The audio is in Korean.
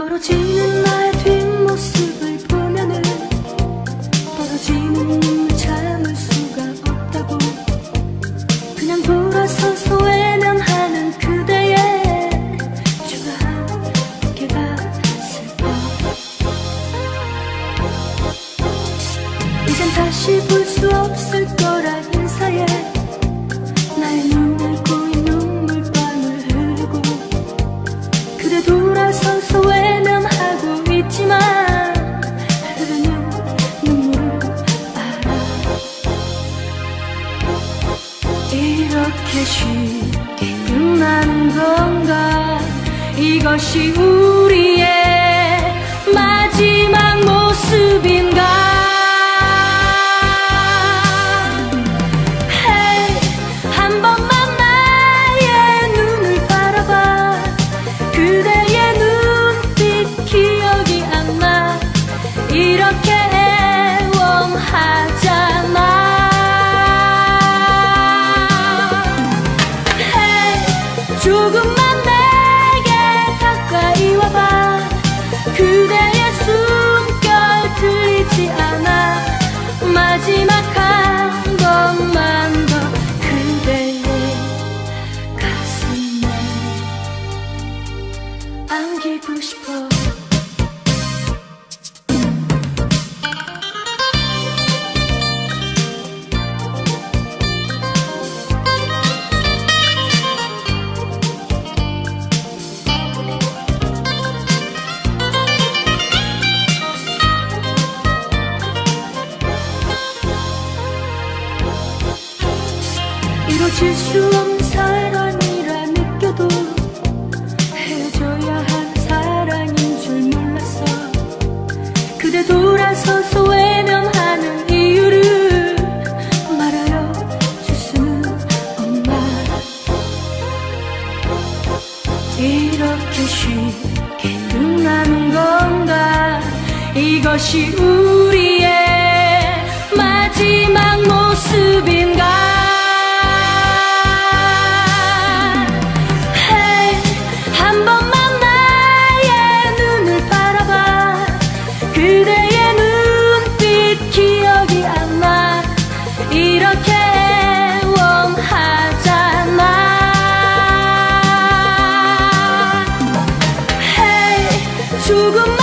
멀어지는 나의 뒷모습. 이것이 우리의 마지막 모습인가? 한 번만 나의 눈을 바라봐. 그대의 눈빛 기억이 안 나. 이렇게 애원하잖아. 조금만 그대의 이루질 수 없는 사랑이라 느껴도 헤어져야 한 사랑인 줄 몰랐어. 그대 돌아서서 외면하는 이유를 말하여 줄 수는 없나. 이렇게 쉽게 끝나는 건가? 이것이 우리의 마지막 모습이 이렇게 원하잖아. 조금